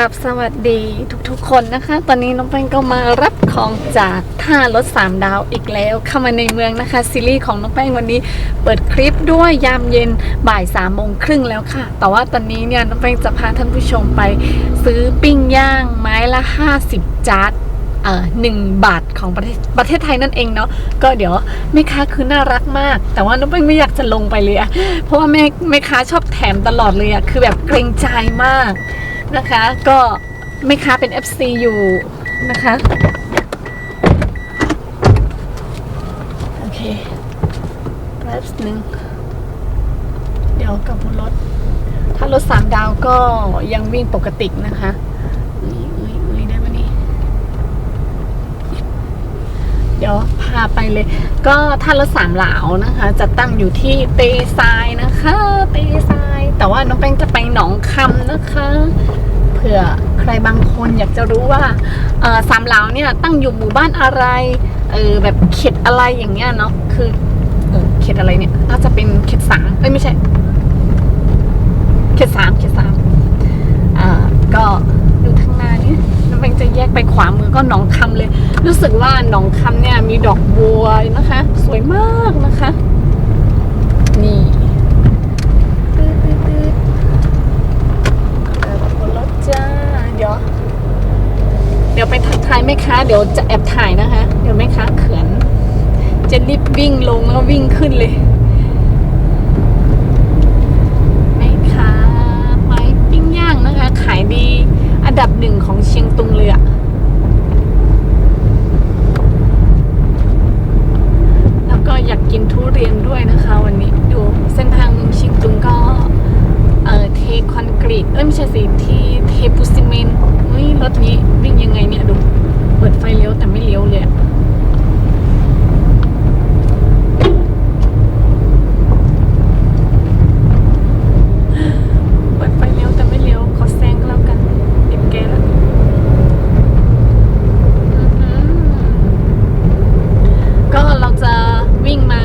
ครับสวัสดีทุกๆคนนะคะ ตอนนี้น้องแป้งก็มารับของจากท่ารถ 3 ดาวอีกแล้วเข้ามาในเมืองนะคะ ซีรีส์ของน้องแป้งวันนี้เปิดคลิปด้วยยามเย็นบ่าย3ามโมงครึ่งแล้วค่ะ แต่ว่าตอนนี้เนี่ยน้องแป้งจะพาท่านผู้ชมไปซื้อปิ้งย่างไม้ละ 50จานเอ่อหนึ่งบาทของประเทศประเทศไทยนั่นเองเนาะก็เดี๋ยวแม่ค้าคือน่ารักมาก แต่ว่าน้องแป้งไม่อยากจะลงไปเลยอะเพราะว่าแม่แม่ค้าชอบแถมตลอดเลยอะคือแบบเกรงใจมาก นะคะ ก็แม่ค้าเป็น FC อยู่นะคะ โอเคแป๊บนึง เดี๋ยวกลับบนรถ ถ้ารถสามดาวก็ยังวิ่งปกตินะคะอุ้ยอุ้ยอุ้ยได้ปะนี่เดี๋ยวพาไปเลย ก็ท่ารถสามเหลานะคะ จะตั้งอยู่ที่เตซายนะคะ เตซาย แต่ว่าน้องแป้งจะไปหนองคำนะคะ เผื่อใครบางคนอยากจะรู้ว่าสามเหลาเนี่ยตั้งอยู่หมู่บ้านอะไรเออแบบเขตอะไรอย่างเงี้ยเนาะคือเออเขตอะไรเนี่ยน่าจะเป็นเขตสามเอ้ยไม่ใช่ เขตสามเขตสามอ่าก็อยู่ทางนานี้น้องแบงจะแยกไปขวามือก็หนองคำเลย รู้สึกว่าหนองคำเนี่ยมีดอกบัวนะคะ สวยมากนะคะ นี่ตืดตืดตืด เออบนรถจ้า เดี๋ยว เดี๋ยวไปทักทายแม่ค้าเดี๋ยวจะแอบถ่ายนะคะ เดี๋ยวแม่ค้าเขินจะรีบวิ่งลงแล้ววิ่งขึ้นเลย แม่ค้าไม้ปิ้งย่างนะคะ ขายดี อันดับหนึ่งของเชียงตุงเลยอะแล้วก็อยากกินทุเรียนด้วยนะคะ วันนี้ ดูเส้นทางเมืองเชียงตุงก็ เอ่อเทคอนกรีต เอ้ยไม่ใช่สิทีเทปูซิเมนต์เฮ้ยรถนี้วิ่งยังไงเนี่ยดู เปิดไฟเลี้ยวแต่ไม่เลี้ยวเลยอะเปิดไฟเลี้ยวแต่ไม่เลี้ยวขอแซงก็แล้วกันติดแกแล้วอื้อหือก็เราจะวิ่งมา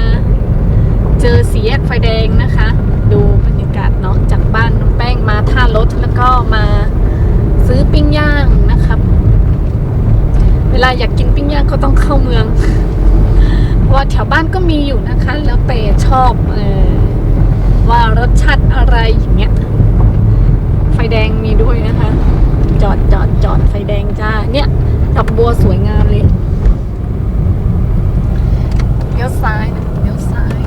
เจอสีแยกไฟแดงนะคะ ดูบรรยากาศเนาะจากบ้านน้องแป้งมาท่ารถแล้วก็มาซื้อปิ้งย่างนะครับ เวลาอยากกินปิ้งย่างก็ต้องเข้าเมือง เพราะว่าแถวบ้านก็มีอยู่นะคะ แล้วแต่ชอบเออว่ารสชาติอะไรอย่างเงี้ย ไฟแดงมีด้วยนะคะ จอดจอดจอดไฟแดงจ้า เนี่ยดอกบัวสวยงามเลยเลี้ยวซ้ายนะเลี้ยวซ้าย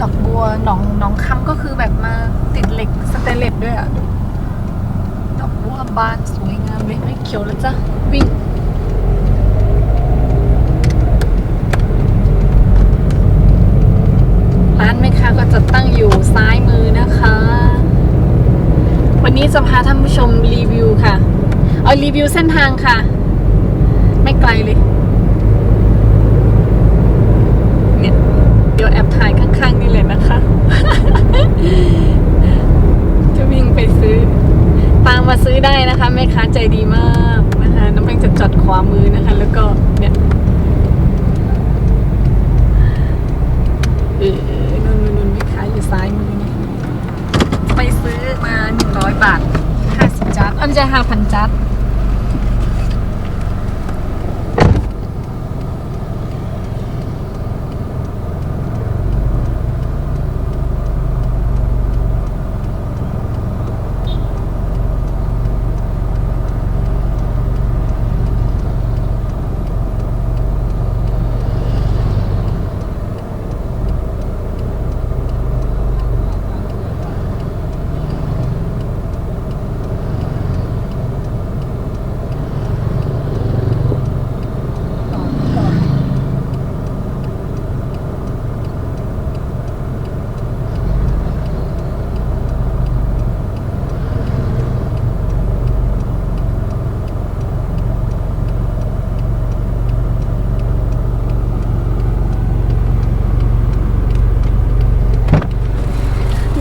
ดอกบัวหนองหนองคำก็คือแบบมาติดเหล็กสเตนเลส ด้วยอะดอกบัวบานสวยงามเลยไม่เขียวแล้วจ้ะวิ่งร้านแม่ค้าก็จะตั้งอยู่ซ้ายมือนะคะ วันนี้จะพาท่านผู้ชมรีวิวค่ะ เอารีวิวเส้นทางค่ะ ไม่ไกลเลยเนี่ยเดี๋ยวแอบถ่ายข้างๆนี่เลยนะคะ วิ่งไปซื้อ ตามมาซื้อได้นะคะแม่ค้าใจดีมากนะคะ น้ำแป้งจะจอดขวามือนะคะ แล้วก็เนี่ยเออนุนนุ่นนุ่นแม่ค้าอยู่ซ้ายมือนี่ไปซื้อมาหนึ่งร้อยบาทห้าสิบจัดอันจะห้าพันจัด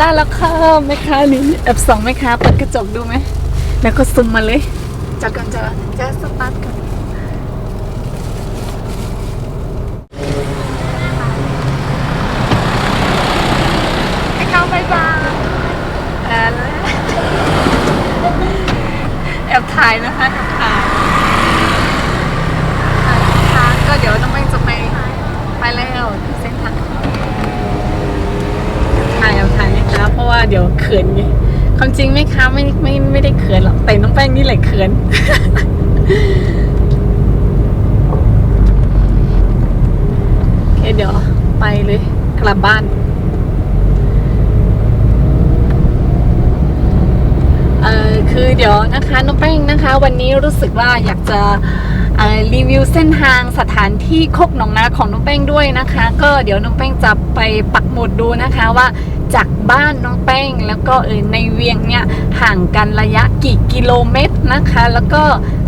ได้แล้วค่ะแม่ค้านี่แอบส่องแม่ค้าเปิดกระจกดูไหม แล้วก็ซุมมาเลยจากกันจะจะสตาร์ทกันให้เข้าไปบ้างแอบถ่ายนะคะถ่ายถ่ายทางก็เดี๋ยวน้องแป้งจะไปไปแล้วเส้นทางถ่ายเอาถ่ายนะคะเพราะ ว่าเดี๋ยวเขินไงความจริงไหมคะไม่ไม่ไม่ได้เขินหรอกแต่น้องแป้งนี่แหละเขินโอเคเดี๋ยวไปเลย กลับบ้านเอ่อคือเดี๋ยวนะคะน้องแป้งนะคะ วันนี้รู้สึกว่าอยากจะรีวิวเส้นทางสถานที่โคกหนองนาของน้องแป้งด้วยนะคะ ก็เดี๋ยวน้องแป้งจะไปปักหมุดดูนะคะว่า จากบ้านน้องแป้ง แล้วก็เออในเวียงเนี่ยห่างกันระยะกี่กิโลเมตรนะคะ แล้วก็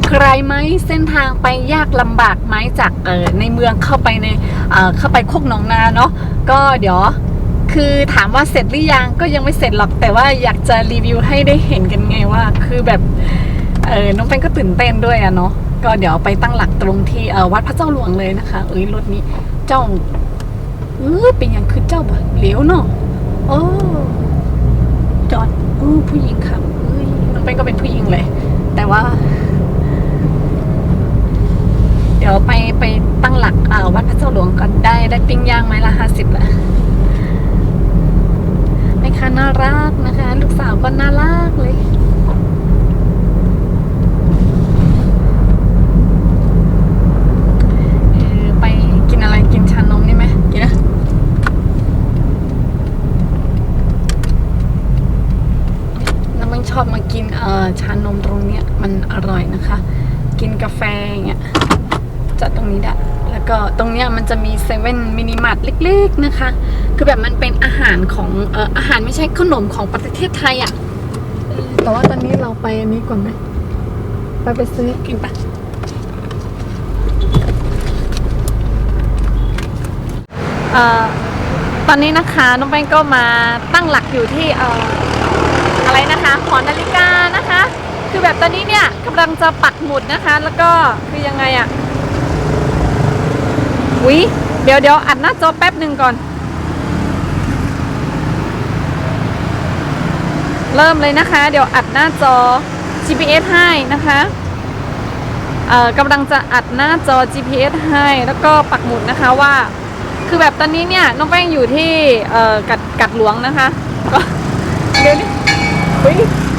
ไกลไหมเส้นทางไปยากลำบากไหมจากเออในเมืองเข้าไปในเออเข้าไปโคกหนองนาเนาะก็เดี๋ยวคือถามว่าเสร็จหรือยังก็ยังไม่เสร็จหรอกแต่ว่าอยากจะรีวิวให้ได้เห็นกันไงว่า คือแบบเออน้องเป็นก็ตื่นเต้นด้วยอะเนาะก็เดี๋ยวไปตั้งหลักตรงที่เออวัดพระเจ้าหลวงเลยนะคะ เอ้ยรถนี้เจ้าเออเป็นยังคือเจ้าบ่เลี้ยวเนาะ โอ้จอดอู้ผู้หญิงครับเอ้ยน้องเป้ก็เป็นผู้หญิงเลย แต่ว่า เดี๋ยวไปไปตั้งหลักอ่าวัดพระเจ้าหลวงก่อนได้ได้ปิ้งย่างไม้ละห้าสิบละแม่ค้าน่ารักนะคะ ลูกสาวก็น่ารักเลย เออไปกินอะไรกินชานมนี่ไหมกินนะน้ำมัน ชอบมากินเอ่อชานมตรงเนี้ยมันอร่อยนะคะ กินกาแฟอย่างเงี้ยจอดตรงนี้ได้แล้วก็ตรงเนี้ยมันจะมีเซเว่นมินิมาร์ทเล็กๆนะคะ คือแบบมันเป็นอาหารของเอ่ออาหารไม่ใช่ขนมของประเทศไทยอะ่ะเออแต่ว่าตอนนี้เราไปอันนี้ก่อนไหมไปไปซื้อกินปะเอ่อตอนนี้นะคะน้องแป้งก็มาตั้งหลักอยู่ที่เอะไรนะคะหอนาฬิกานะคะ คือแบบตอนนี้เนี่ยกำลังจะปักหมุดนะคะ แล้วก็คือยังไงอะ่ะวิเดี๋ยวเดี๋ยวอัดหน้าจอแป๊บหนึ่งก่อน เริ่มเลยนะคะ เดี๋ยวอัดหน้าจอ GPS ให้นะคะเอ่อกำลังจะอัดหน้าจอ GPS ให้แล้วก็ปักหมุดนะคะว่า คือแบบตอนนี้เนี่ยน้องแป้งอยู่ที่เอ่อกัดกัดหลวงนะคะก็เดี๋ยวนี้ เฮ้ย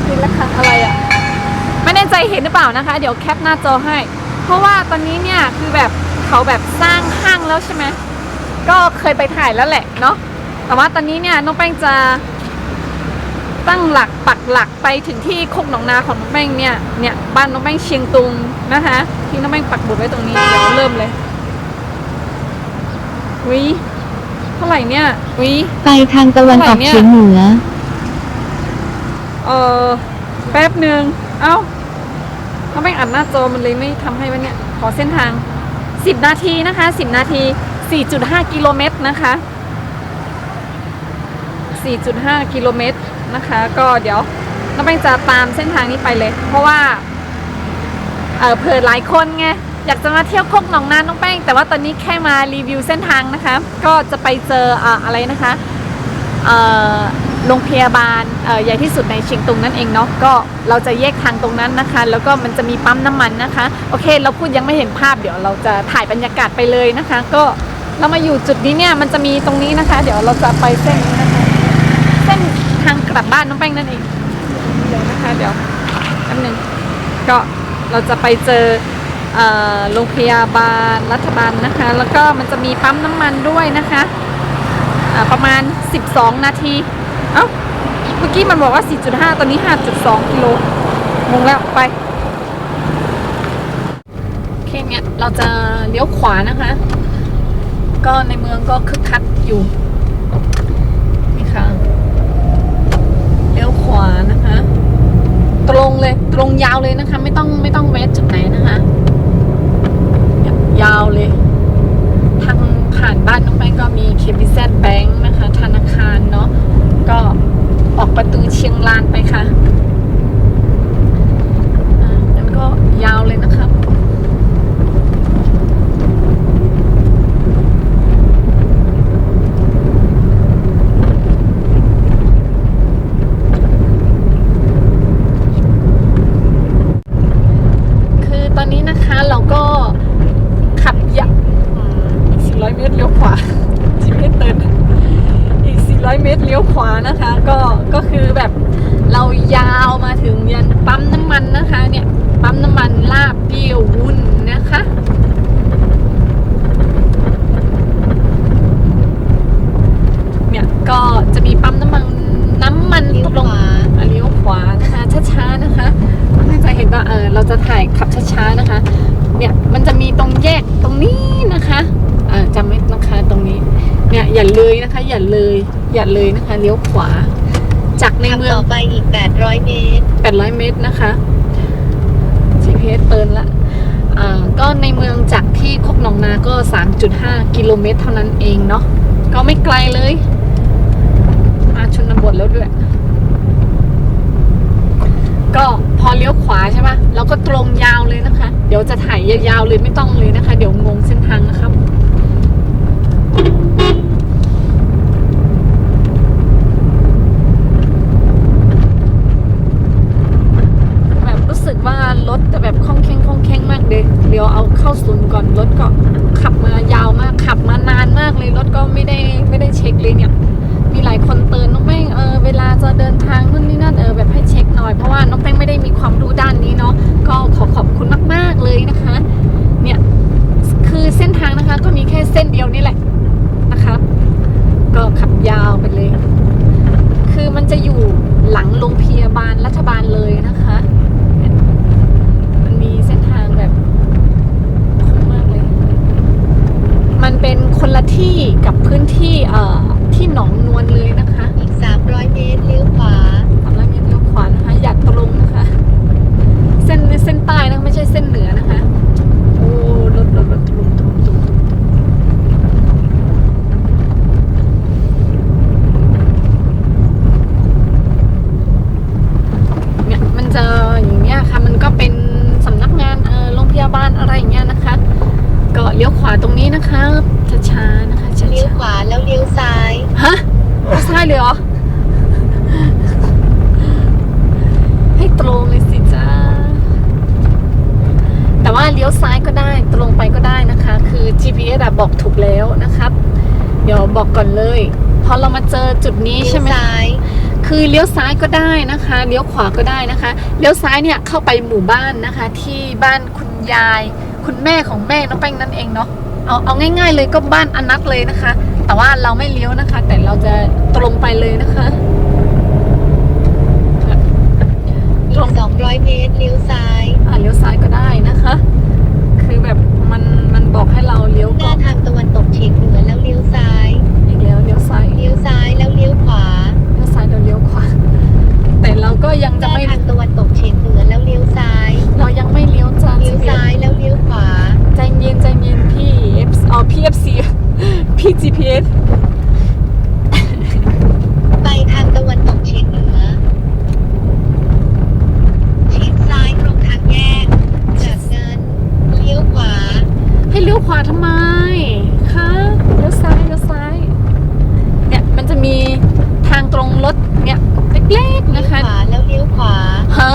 นี่ราคาอะไรอะ่ะ ไม่แน่ใจเห็นหรือเปล่านะคะ เดี๋ยวแคปหน้าจอให้ เพราะว่าตอนนี้เนี่ยคือแบบเขาแบบสร้างห้างแล้วใช่ไหมก็เคยไปถ่ายแล้วแหละเนาะแต่ว่าตอนนี้เนี่ยน้องแป้งจะตั้งหลักปักหลักไปถึงที่โคกหนองนาของน้องแป้งเนี่ยเนี่ยบ้านน้องแป้งเชียงตุงนะคะที่น้องแป้งปักบุดไว้ตรงนี้เดี๋ยวเริ่มเลยวิเท่าไหร่เนี่ยวิไปทางตะวันออกเฉียงเหนือ เออแป๊บหนึ่งเอ้าน้องแป้งอัดหน้าจอมันเลยไม่ทำให้วันเนี่ยขอเส้นทาง 10 นาทีนะคะ 10 นาที 4.5 กิโลเมตรนะคะ 4.5 กิโลเมตรนะคะ ก็เดี๋ยวน้องแป้งจะตามเส้นทางนี้ไปเลย เพราะว่าเออเผื่อหลายคนไงอยากจะมาเที่ยวโคกหนองนาน้องแป้งแต่ว่าตอนนี้แค่มารีวิวเส้นทางนะคะ ก็จะไปเจออ่าอะไรนะคะเอ่อ โรงพยาบาลใหญ่ที่สุดในเชียงตุงนั่นเองเนาะก็เราจะแยกทางตรงนั้นนะคะ แล้วก็มันจะมีปั๊มน้ำมันนะคะ โอเค เราพูดยังไม่เห็นภาพเดี๋ยวเราจะถ่ายบรรยากาศไปเลยนะคะ ก็เรามาอยู่จุดนี้เนี่ยมันจะมีตรงนี้นะคะ เดี๋ยวเราจะไปเส้นนี้นะคะเส้นทางกลับบ้านน้องแป้งนั่นเองเดี๋ยวนะคะเดี๋ยวแป๊บหนึงก็เราจะไปเจอโรงพยาบาลรัฐบาลนะคะ แล้วก็มันจะมีปั๊มน้ำมันด้วยนะคะ ประมาณ 12 นาที เอ้า เมื่อกี้มันบอกว่า 4.5 ตอนนี้ 5.2 กิโลงงแล้วไป โอเคเนี่ยเราจะเลี้ยวขวานะคะ ก็ในเมืองก็คึกคักอยู่ นี่ค่ะ เลี้ยวขวานะคะ ตรงเลยตรงยาวเลยนะคะ ไม่ต้องไม่ต้องแวะจุดไหนนะคะยยาวเลย ทางผ่านบ้านน้องแป้งก็มี KBZ Bank นะคะ ธนาคารเนาะ ก็ออกประตูเชียงรานไปค่ะอ่างั้นก็ยาวเลยนะครับ ลี้ยวขวานะคะ ก็ก็คือแบบเรายาวมาถึงยันปั๊มน้ำมันนะคะ เนี่ยปั๊มน้ำมันลาบเปรี้ยววุ้นนะคะ เนี่ยก็จะมีปั๊มน้ำมันน้ำมัน เลี้ยว ตรง ขวา อะเลี้ยวขวานะคะช้าๆนะคะไม่จะเห็นว่าเออเราจะถ่ายขับช้าๆนะคะ เนี่ยมันจะมีตรงแยกตรง นี้นะคะอ่าจำไว้นะคะตรงนี้ เนี่ยอย่าเลยนะคะ อย่าเลยอย่าเลยนะคะ เลี้ยวขวา จากในขับเมืองต่อไปอีก 800 เมตร 800 เมตรนะคะ GPS เตือนละอ่าก็ในเมืองจากที่โคกหนองนาก็ 3.5 กิโลเมตรเท่านั้นเองเนาะก็ไม่ไกลเลย มาชนบทแล้วด้วย ก็พอเลี้ยวขวาใช่ไหมเราก็ตรงยาวเลยนะคะ เดี๋ยวจะถ่ายยาวๆเลยไม่ต้องเลยนะคะ เดี๋ยวงงเส้นทางนะครับแบบรู้สึกว่ารถจะแบบคล่องแคล่งคล่องแคล่งมากเลยเดี๋ยวเอาเข้าศูนย์ก่อนรถก็ขับมายาวมากขับมานานมากเลยรถก็ไม่ได้ไม่ได้เช็คเลยเนี่ย น่อยเพราะว่าน้องแป้งไม่ได้มีความรู้ด้านนี้เนาะก็ขอขอบคุณมาก ๆเลยนะคะ เนี่ยคือเส้นทางนะคะก็มีแค่เส้นเดียวนี่แหละนะครับ ก็ขับยาวไปเลย คือมันจะอยู่หลังโรงพยาบาลรัฐบาลเลยนะคะมันมีเส้นทางแบบคมมากเลย มันเป็นคนละที่กับพื้นที่เอ่อที่หนองนวลเลยนะคะ อีก 300 เมตรเลี้ยวขวา เส้นเส้นใต้นะคะไม่ใช่เส้นเหนือนะคะ โอ้รถรถรถตุลุมตุลุมตุลุมเนี่ยมันจะอย่างเงี้ยค่ะ มันก็เป็นสำนักงานเออโรงพยาบาลอะไรอย่างเงี้ยนะคะ ก็เลี้ยวขวาตรงนี้นะคะช้าๆนะคะช้าๆเลี้ยวขวาแล้วเลี้ยวซ้ายฮะไม่ใช่เลยเหรอให้ตรงเลยสิจ้า แต่ว่า เลี้ยวซ้ายก็ได้ตรงไปก็ได้นะคะ คือ GPS อะบอกถูกแล้วนะครับ เดี๋ยวบอกก่อนเลยพอเรามาเจอจุดนี้เลี้ยใช่วไหมซ้ายคือเลี้ยวซ้ายก็ได้นะคะเลี้ยวขวาก็ได้นะคะเลี้ยวซ้ายเนี่ยเข้าไปหมู่บ้านนะคะ ที่บ้านคุณยาย คุณแม่ของแม่น้องแป้งนั่นเองเนาะเอาเอาง่าย ๆ เลยก็บ้านอนัทเลยนะคะ แต่ว่าเราไม่เลี้ยวนะคะ แต่เราจะตรงไปเลยนะคะอีก200เมตรเลี้ยวซ้ายอ่าเลี้ยวซ้ายก็ได้นะคะ คือแบบมันมัน บอกให้เราเลี้ยวหก่น้าอนทางตะวันตกเฉียงเหนือแล้วเลี้ยวซ้าย อีกแล้วเลี้ยวซ้าย เลี้ยวซ้ายแล้วเลี้ยวขวา เลี้ยวซ้ายเราเลี้ยวขวา แต่เราก็ยัง ห จะ น้า ไม่ ทางตะวันตกเฉียงเหนือแล้วเลี้ยวซ้าย เรายังไม่เลี้ยวจ้า เลี้ยวซ้ายแล้วเลี้ยวขวา ใจเย็นใจเย็นพี่ F อ๋อพี่ FC พี่ GPS ไปทางตะวันตกเฉียงเหนือ ชิดซ้ายตรงทางแยก จากนั้นเลี้ยวขวา ให้เลี้ยวขวาทำไม คะเลี้ยวซ้ายเลี้ยวซ้าย เนี่ยมันจะมีทางตรงรถเนี่ยเล็กๆ เลี้ย นะ ว คะ ขวาแล้วเลี้ยวขวา ฮะ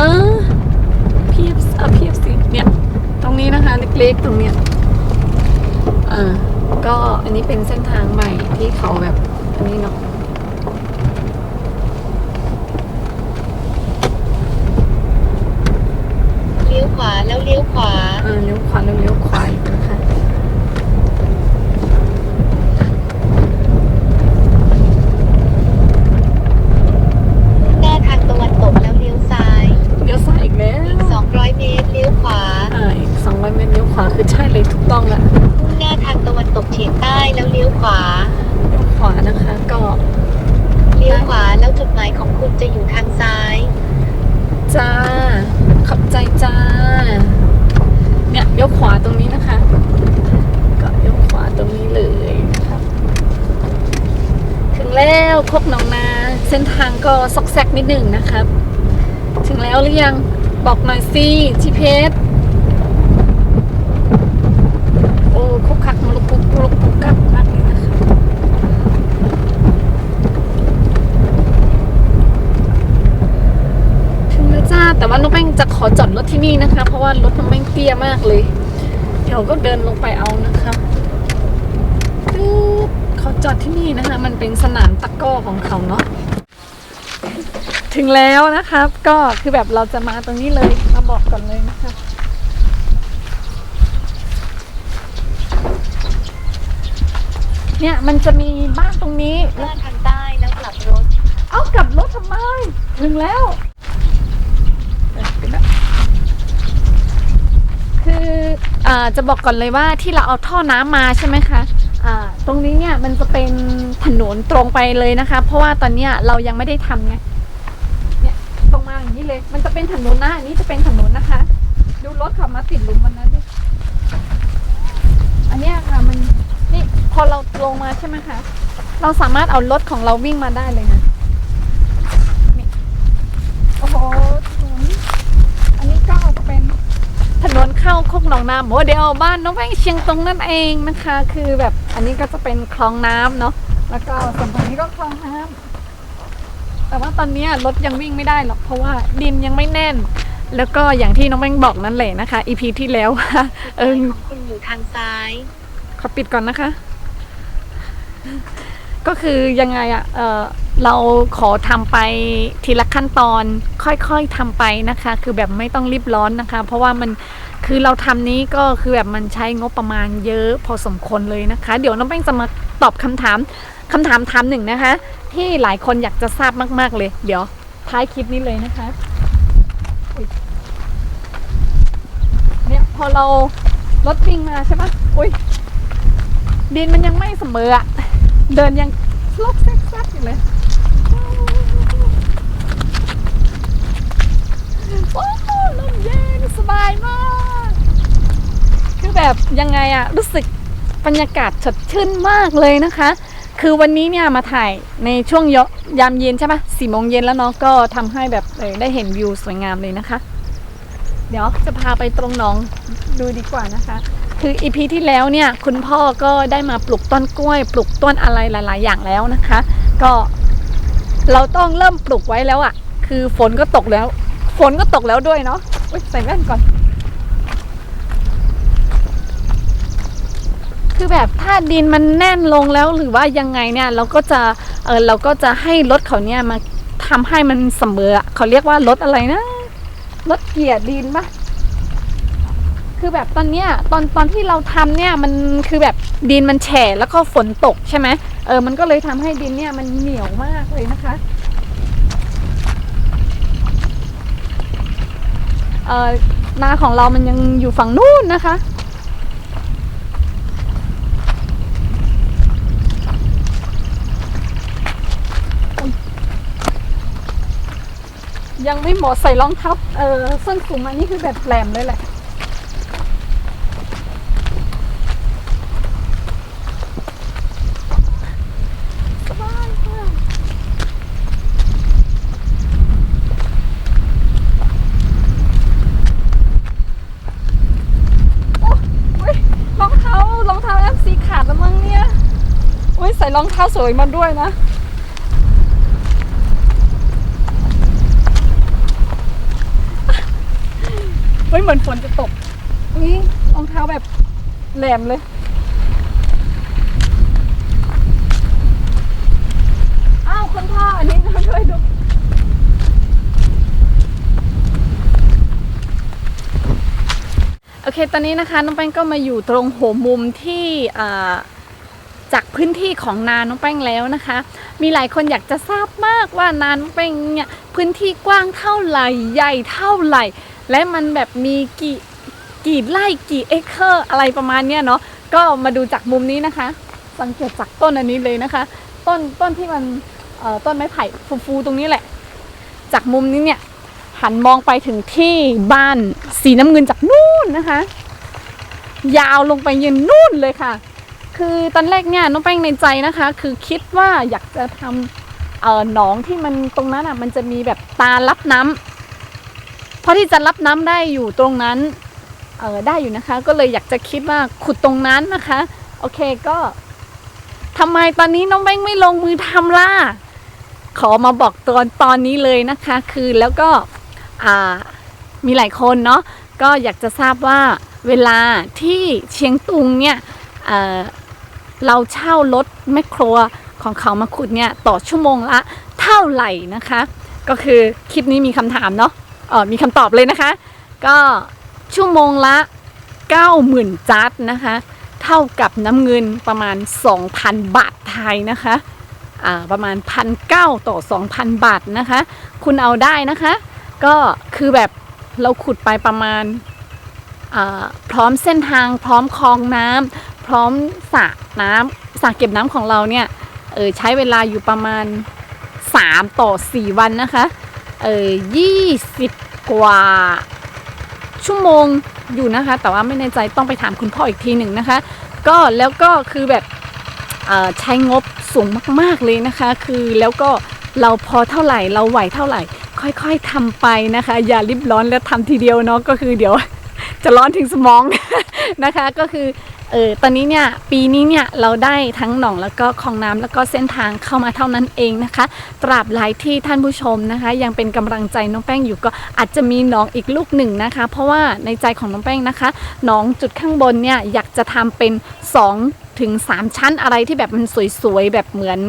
PFC อะ PFC เนี่ย ตรงนี้นะคะ เล็กๆ ตรงเนี้ยอ่า ก็อันนี้เป็นเส้นทางใหม่ที่เขาแบบ อันนี้เนาะ เลี้ยวขวาแล้วเลี้ยวขวา อ่าเลี้ยวขวาแล้วเลี้ยวขวาอีกนะคะ หน้าทางตะวันตกแล้วเลี้ยวซ้าย เลี้ยวซ้ายอีกแล้ว อีก 200 เมตร เลี้ยวขวา อ่าอีก200เมตรเลี้ยวขวาคือใช่เลยถูกต้องละ มุ่งหน้าทางตะวันตกเฉียงใต้แล้วเลี้ยวขวา เลี้ยวขวานะคะ ก็ เลี้ยวขวาแล้วจุดหมายของคุณจะอยู่ทางซ้าย จ้า ขอบใจจ้า เนี่ยเลี้ยวขวาตรงนี้นะคะ ก็เลี้ยวขวาตรงนี้เลยนะครับ ถึงแล้วโคกหนองนา เส้นทางก็ิดหนึ่งนะครับ ถึงแล้วหรือยังบอกหน่อยสิจีเพสโอ้คุกคักมลุกคุกลุกคุกคักมากเลยนะคะถึงแล้วจ้าแต่ว่าน้องแป้งจะขอจอดรถที่นี่นะคะ เพราะว่ารถน้องแป้งเตี้ยมากเลย เดี๋ยวก็เดินลงไปเอานะคะตึ๊ดเขาจอดที่นี่นะคะ มันเป็นสนามตะก้อของเขาเนาะ ถึงแล้วนะครับ ก็คือแบบเราจะมาตรงนี้เลยมาบอกก่อนเลยนะคะเนี่ยมันจะมีบ้านตรงนี้เลื่อนทางใต้แล้วกลับรถ เอากลับรถทำไม ถึงแล้ว คืออ่าจะบอกก่อนเลยว่าที่เราเอาท่อน้ำมาใช่ไหมคะอ่าตรงนี้เนี่ยมันจะเป็นถนนตรงไปเลยนะคะ เพราะว่าตอนเนี้ยเรายังไม่ได้ทำไง เนี่ยตรงมาอย่างนี้ เลย มันจะเป็นถนนนะอันนี้จะเป็นถนนนะคะ ดูรถขับมาติดหลุมมันนะดิอันนี้ค่ะมันนี่พอเราลงมาใช่ไหมคะ เราสามารถเอารถของเราวิ่งมาได้เลยนะนี่โอ้โหถนนอันนี้ก็เป็นถนนเข้าโคกหนองนาโมเดลบ้านน้องแป้งเชียงตรงนั่นเองนะคะ คือแบบอันนี้ก็จะเป็นคลองน้ำเนาะแล้วก็ส่วนตรงนี้ก็คลองน้ำ แต่ว่าตอนนี้รถยังวิ่งไม่ได้หรอกเพราะว่าดินยังไม่แน่น แล้วก็อย่างที่น้องแป้งบอกนั่นแหละนะคะอีพีที่แล้วว่าเออคุณอยู่ทางซ้ายขอปิดก่อนนะคะ ก็คือยังไงอะเออเราขอทำไปทีละขั้นตอน ค่อยๆทำไปนะคะ คือแบบไม่ต้องรีบร้อนนะคะ เพราะว่ามันคือเราทำนี้ก็คือแบบมันใช้งบประมาณเยอะพอสมควรเลยนะคะ เดี๋ยวน้องแป้งจะมาตอบคำถาม คำถามถามหนึ่งนะคะ ที่หลายคนอยากจะทราบมาก ๆ เลย เดี๋ยว ท้ายคลิปนี้เลยนะคะเนี่ยพอเรารถวิ่งมาใช่ปะอุ้ยดินมันยังไม่เสมออะเดินยังลกแซกๆอยู่เลยโอ้ลมเย็นสบายมาก คือแบบยังไงอะรู้สึกบรรยากาศสดชื่นมากเลยนะคะ คือวันนี้เนี่ยมาถ่ายในช่วงยามเย็นใช่ปะสี่โมงเย็นแล้วเนาะก็ทำให้แบบได้เห็นวิวสวยงามเลยนะคะ เดี๋ยวจะพาไปตรงหนองดูดีกว่านะคะ คืออีพีที่แล้วเนี่ยคุณพ่อก็ได้มาปลูกต้นกล้วย ปลูกต้นอะไรหลาย ๆ อย่างแล้วนะคะ ก็เราต้องเริ่มปลูกไว้แล้วอะ่ะ คือฝนก็ตกแล้ว ฝนก็ตกแล้วด้วยเนาะใส่แว่นก่อน คือแบบถ้าดินมันแน่นลงแล้วหรือว่ายังไงเนี่ยเราก็จะเออเราก็จะให้รถเขาเนี่ยมาทำให้มันเสมอเขาเรียกว่ารถอะไรนะรถเกี่ยดินปะคือแบบตอนเนี้ยตอนตอนที่เราทำเนี่ยมันคือแบบดินมันแฉะแล้วก็ฝนตกใช่ไหมเออมันก็เลยทำให้ดินเนี่ยมันเหนียวมากเลยนะคะเออนาของเรามันยังอยู่ฝั่งนู้นนะคะ ยังไม่หมดใส่รองเท้าเออส้นสูงมานี่คือแบบแหลมเลยแหละสบายมากโอ้ยรองเท้ารองเท้าแอมซีขาดแล้วมั้งเนี่ยโอ้ยใส่รองเท้าสวยมาด้วยนะ เฮ้ยเหมือนฝนจะตกนี่รองเท้าแบบแหลมเลย อ้าวคุณพ่ออันนี้มาช่วยดูโอเค ตอนนี้นะคะ น้องแป้งก็มาอยู่ตรงหัวมุมที่จากพื้นที่ของนาน้องแป้งแล้วนะคะ มีหลายคนอยากจะทราบมากว่านาน้องแป้งเนี่ยพื้นที่กว้างเท่าไหร่ใหญ่เท่าไหร่ และมันแบบมีกี่กี่ไร่กี่เอเคอร์อะไรประมาณเนี้ยเนาะก็มาดูจากมุมนี้นะคะ สังเกตจากต้นอันนี้เลยนะคะ ต้นต้นที่มันต้นไม้ไผ่ฟูๆตรงนี้แหละ จากมุมนี้เนี่ยหันมองไปถึงที่บ้านสีน้ำเงินจากนู่นนะคะ ยาวลงไปยืนนู่นเลยค่ะ คือตอนแรกเนี่ยน้องแป้งในใจนะคะ คือคิดว่าอยากจะทำเอ่อหนองที่มันตรงนั้นอะมันจะมีแบบตารับน้ำ เพราะที่จะรับน้ำได้อยู่ตรงนั้นเออได้อยู่นะคะ ก็เลยอยากจะคิดว่าขุดตรงนั้นนะคะ โอเคก็ทำไมตอนนี้น้องแป้งไม่ลงมือทำล่ะขอมาบอกตอนตอนนี้เลยนะคะ คือแล้วก็มีหลายคนเนาะก็อยากจะทราบว่าเวลาที่เชียงตุงเนี่ยเเราเช่ารถแมคโครของเขามาขุดเนี่ยต่อชั่วโมงละเท่าไหร่นะคะ ก็คือคลิปนี้มีคำถามเนาะ เออมีคำตอบเลยนะคะ ก็ชั่วโมงละ 90,000 จัดนะคะ เท่ากับน้ำเงินประมาณ 2,000 บาทไทยนะคะอ่าประมาณ 1,900 ต่อ 2,000 บาทนะคะ คุณเอาได้นะคะ ก็คือแบบเราขุดไปประมาณอ่าพร้อมเส้นทาง พร้อมคลองน้ำพร้อมสระน้ำสระเก็บน้ำของเราเนี่ยเออใช้เวลาอยู่ประมาณ 3 ต่อ 4 วันนะคะ เออ20กว่าชั่วโมงอยู่นะคะ แต่ว่าไม่แน่ใจต้องไปถามคุณพ่ออีกทีหนึ่งนะคะ ก็แล้วก็คือแบบใช้งบสูงมากๆเลยนะคะ คือแล้วก็เราพอเท่าไหร่เราไหวเท่าไหร่ ค่อยๆทำไปนะคะ อย่ารีบร้อนแล้วทำทีเดียวเนาะก็คือเดี๋ยวจะร้อนถึงสมองนะคะ ก็คือ เออตอนนี้เนี่ยปีนี้เนี่ยเราได้ทั้งหนองแล้วก็คลองน้ำแล้วก็เส้นทางเข้ามาเท่านั้นเองนะคะ ตราบหลายที่ท่านผู้ชมนะคะ ยังเป็นกำลังใจน้องแป้งอยู่ก็อาจจะมีหนองอีกลูกหนึ่งนะคะ เพราะว่าในใจของน้องแป้งนะคะหนองจุดข้างบนเนี่ยอยากจะทำเป็น2ถึง3ชั้นอะไรที่แบบมันสวยๆแบบเหมือน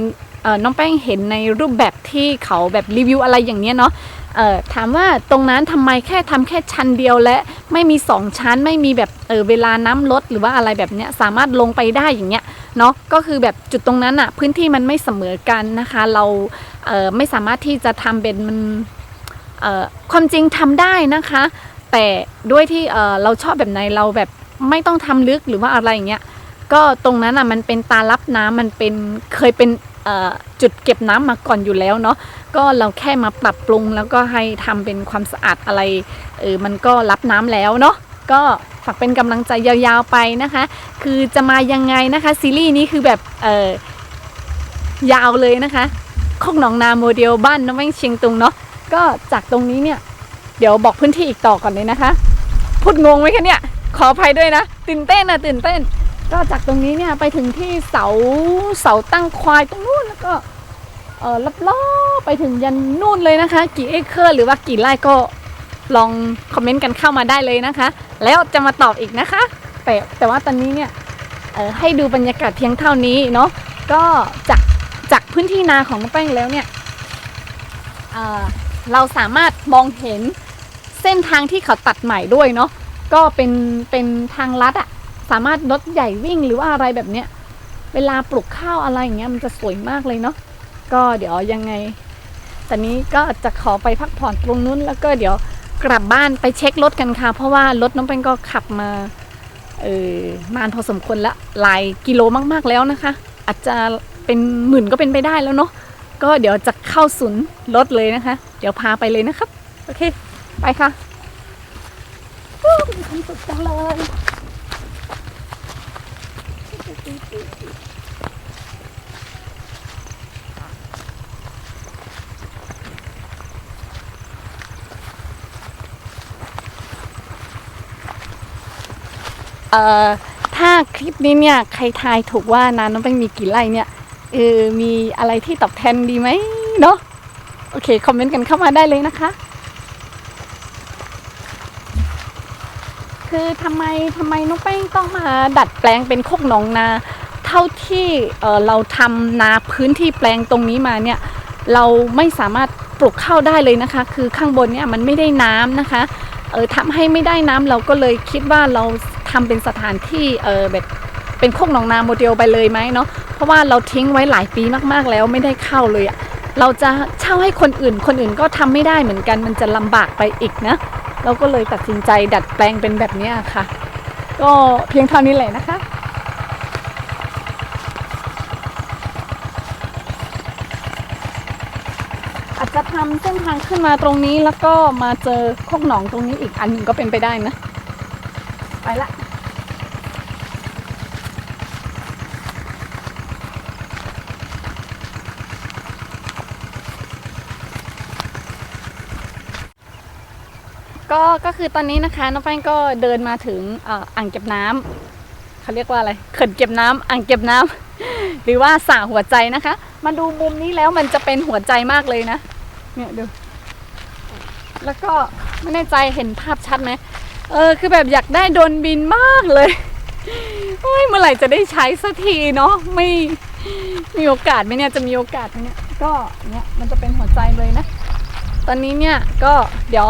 น้องแป้งเห็นในรูปแบบที่เขาแบบรีวิวอะไรอย่างเนี้ยเนาะเอ่อถามว่าตรงนั้นทำไมแค่ทำแค่ชั้นเดียวและไม่มีสองชั้นไม่มีแบบเออเวลาน้ำลดหรือว่าอะไรแบบเนี้ยสามารถลงไปได้อย่างเงี้ยเนาะก็คือแบบจุดตรงนั้นอะพื้นที่มันไม่เสมอกันนะคะ เราเออไม่สามารถที่จะทำเป็นมันเอ่อความจริงทำได้นะคะ แต่ด้วยที่เออเราชอบแบบไหนเราแบบไม่ต้องทำลึกหรือว่าอะไรอย่างเงี้ยก็ตรงนั้นอะมันเป็นตารับน้ำมันเป็นเคยเป็น จุดเก็บน้ำมาก่อนอยู่แล้วเนาะก็เราแค่มาปรับปรุงแล้วก็ให้ทำเป็นความสะอาดอะไรเออมันก็รับน้ำแล้วเนาะก็ฝากเป็นกำลังใจยาวๆไปนะคะ คือจะมายังไงนะคะซีรีส์นี้คือแบบเออยาวเลยนะคะโคกหนองนาโมเดลบ้านน้องแม่งเชียงตุงเนาะก็จากตรงนี้เนี่ย เดี๋ยวบอกพื้นที่อีกต่อก่อนเลยนะคะ พูดงงไหมคะเนี่ย ขออภัยด้วยนะ ตื่นเต้นนะตื่นเต้น ก็จากตรงนี้เนี่ยไปถึงที่เสาเสาตั้งควายตรงนู้นแล้วก็เออลับล้อไปถึงยันนู่นเลยนะคะ กี่เอเคอร์หรือว่ากี่ไร่ก็ลองคอมเมนต์กันเข้ามาได้เลยนะคะ แล้วจะมาตอบอีกนะคะ แต่แต่ว่าตอนนี้เนี่ยเออให้ดูบรรยากาศเพียงเท่านี้เนาะก็จากจากพื้นที่นาของน้องแป้งแล้วเนี่ยเเราสามารถมองเห็นเส้นทางที่เขาตัดใหม่ด้วยเนาะก็เป็นเป็นทางลัดอะ สามารถรถใหญ่วิ่งหรือว่าอะไรแบบเนี้ย เวลาปลูกข้าวอะไรอย่างเงี้ยมันจะสวยมากเลยเนาะก็เดี๋ยวยังไงตอนนี้ก็จะขอไปพักผ่อนตรงนู้นแล้วก็เดี๋ยวกลับบ้านไปเช็ครถกันค่ะ เพราะว่ารถน้องเป็นก็ขับมาเออนานพอสมควรละหลายกิโลมากๆแล้วนะคะ อาจจะเป็นหมื่นก็เป็นไปได้แล้วเนาะก็เดี๋ยวจะเข้าศูนย์รถเลยนะคะ เดี๋ยวพาไปเลยนะครับ โอเค ไปค่ะวู้มีความสุขจังเลย เอ่อถ้าคลิปนี้เนี่ยใครทายถูกว่านาน้องแป้งมีกี่ไร่เนี่ยเออมีอะไรที่ตอบแทนดีไหมเนาะโอเค คอมเมนต์กันเข้ามาได้เลยนะคะ คือทำไมทำไมน้องแป้งต้องมาดัดแปลงเป็นโคกหนองนา เท่าที่เอ่อเราทำนาพื้นที่แปลงตรงนี้มาเนี่ยเราไม่สามารถปลูกข้าวได้เลยนะคะ คือข้างบนเนี่ยมันไม่ได้น้ำนะคะเออทำให้ไม่ได้น้ำเราก็เลยคิดว่าเราทำเป็นสถานที่เออแบบเป็นโคกหนองนาโมเดลไปเลยไหมเนาะเพราะว่าเราทิ้งไว้หลายปีมากๆแล้วไม่ได้เข้าเลยอะ เราจะเช่าให้คนอื่น คนอื่นก็ทำไม่ได้เหมือนกัน มันจะลำบากไปอีกนะ เราก็เลยตัดสินใจดัดแปลงเป็นแบบนี้ค่ะ ก็เพียงเท่านี้แหละนะคะอาจจะทำเส้นทางขึ้นมาตรงนี้แล้วก็มาเจอโคกหนองตรงนี้อีกอันหนึ่งก็เป็นไปได้นะ ไปละ ก็ก็คือตอนนี้นะคะน้องแป้งก็เดินมาถึงอ่างเก็บน้ำเขาเรียกว่าอะไรเขื่อนเก็บน้ำอ่างเก็บน้ำหรือว่าสระหัวใจนะคะ มาดูมุมนี้แล้วมันจะเป็นหัวใจมากเลยนะ เนี่ยดู แล้วก็ไม่แน่ใจเห็นภาพชัดไหมเออคือแบบอยากได้โดนบินมากเลยโอ้ยเมื่อไหร่จะได้ใช้สักทีเนาะไม่มีโอกาสไหมเนี่ยจะมีโอกาสไหมเนี่ยก็เนี่ยมันจะเป็นหัวใจเลยนะ ตอนนี้เนี่ยก็เดี๋ยว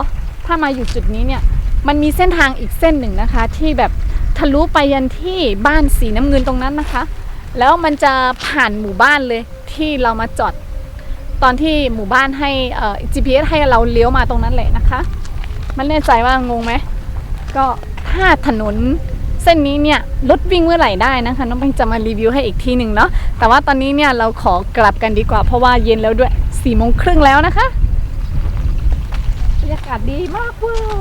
ถ้ามาอยู่จุดนี้เนี่ยมันมีเส้นทางอีกเส้นหนึ่งนะคะ ที่แบบทะลุไปยันที่บ้านสีน้ำเงินตรงนั้นนะคะ แล้วมันจะผ่านหมู่บ้านเลยที่เรามาจอดตอนที่หมู่บ้านให้เอ่อ GPS ให้เราเลี้ยวมาตรงนั้นแหละนะคะ มันแน่ใจว่างงไหมก็ถ้าถนนเส้นนี้เนี่ยรถวิ่งเมื่อไหร่ได้นะคะน้องแป้งจะมารีวิวให้อีกทีหนึ่งเนาะแต่ว่าตอนนี้เนี่ยเราขอกลับกันดีกว่าเพราะว่าเย็นแล้วด้วยสี่โมงครึ่งแล้วนะคะ ยากาศดีมากเว้ย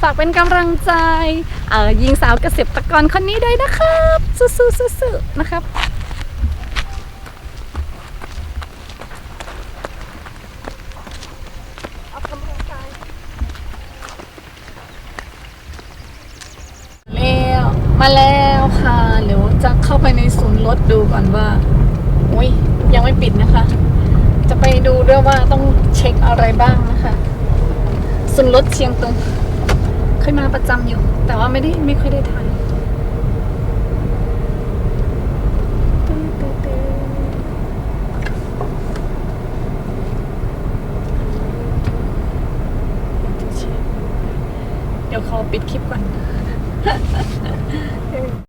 ฝากเป็นกำลังใจเอ่อยิงสาวเกษตรกรคนนี้ด้วยนะครับ สู้ๆสู้ๆนะครับออกกำลังกาแล้วมาแล้วค่ะเดี๋ยวจะเข้าไปในศูนย์รถดูก่อนว่า อุ้ยยังไม่ปิดนะคะ จะไปดูด้วยว่าต้องเช็คอะไรบ้างนะคะศูนรถเชียงตุงเคยมาประจำอยู่ แต่ว่าไม่ได้ไม่ค่อยได้ถ่ายเดี๋ยวขอปิดคลิปก่อน